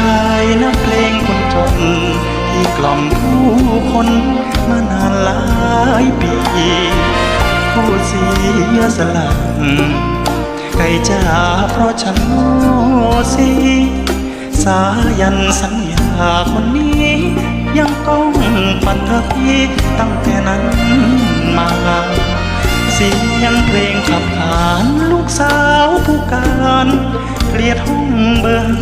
ชายนักเพลงคนจน ที่กล่อมผู้คนมานานหลายปีผู้เสียสละใกล้จะเพราะฉันโง่สิสายันสัญญาคนนี้ ยังต้องปันเธอพีตั้งแต่นั้นมาเสียงเพลงขับผ่านลูกสาวผู้การเกลียดห้องเบอร์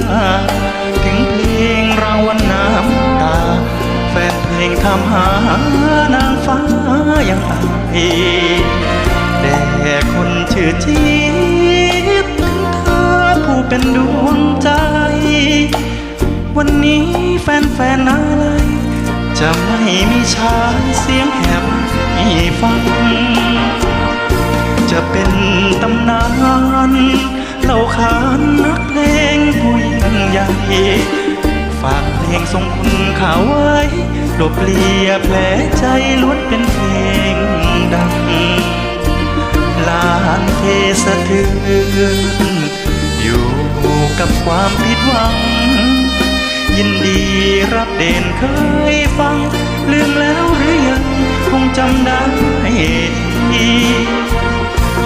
เพลงทำหานางฟ้ายังอายแต่คนชื่อจีบถึงเธอผู้เป็นดวงใจ วันนี้แฟนๆอะไรจะไม่มีชายเสียงแหบให้ฟัง จะเป็นตำนานเล่าขานนักเพลงผู้ยิ่งใหญ่ ฝากเพลงทรงคุณข่าวไว้ ลบเลียแผลใจล้วนเป็นเพลงดังลานเทสะเทือนอยู่กับความผิดหวัง ยินดีรับเด่นเคยฟัง ลืมแล้วหรือยังคงจำได้ดี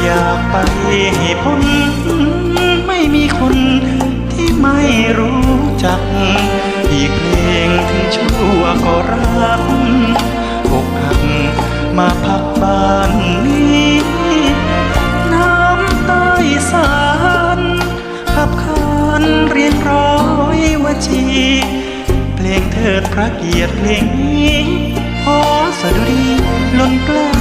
อยากไปให้พ้นไม่มีคนที่ไม่รู้จักอีกเพลงถึงชั่วก็รัก มาพักบ้านนี้ น้ำใต้สารขับขานเรียงร้อยวจี เพลงเถิดพระเกียรติเพลงนี้ขอสดุดีล้นกล้า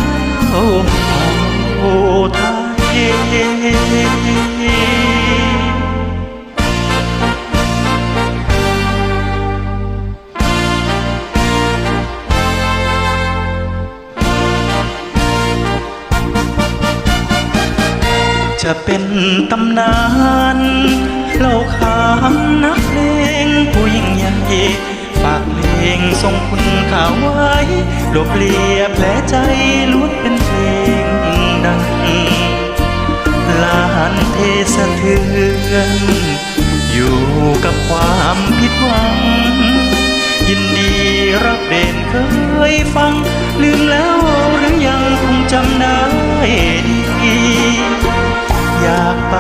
จะเป็นตำนานเล่าขานนักเลงผู้ยิ่งใหญ่ฝากเพลงทรงคุณข่าวไว้ลบเลียแผลใจล้วนเป็นเพลงดังลานเทสะเทือนอยู่กับความผิดหวัง ยินดีรับเด่นเคยฟัง ลืมแล้วหรือยังคงจำได้ดี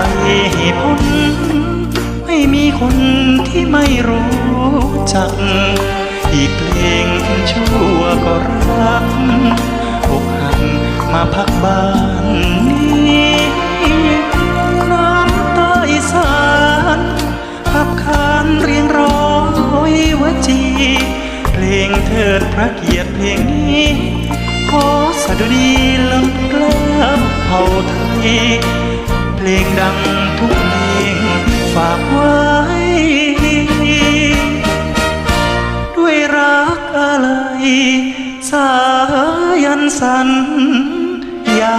พ้นไม่มีคนที่ไม่รู้จัก อีกเพลงถึงชั่วก็รักอกหักมาพักบ้านนี้น้ำใต้สารขับขานเรียงร้อยวจี เพลงเถิดพระเกียรติเพลงนี้ ขอสดุดีลำกล้าเผ่าไทย เพลงดังทุกเพลงฝากไว้ ด้วยรักอะไร สายันสัญญา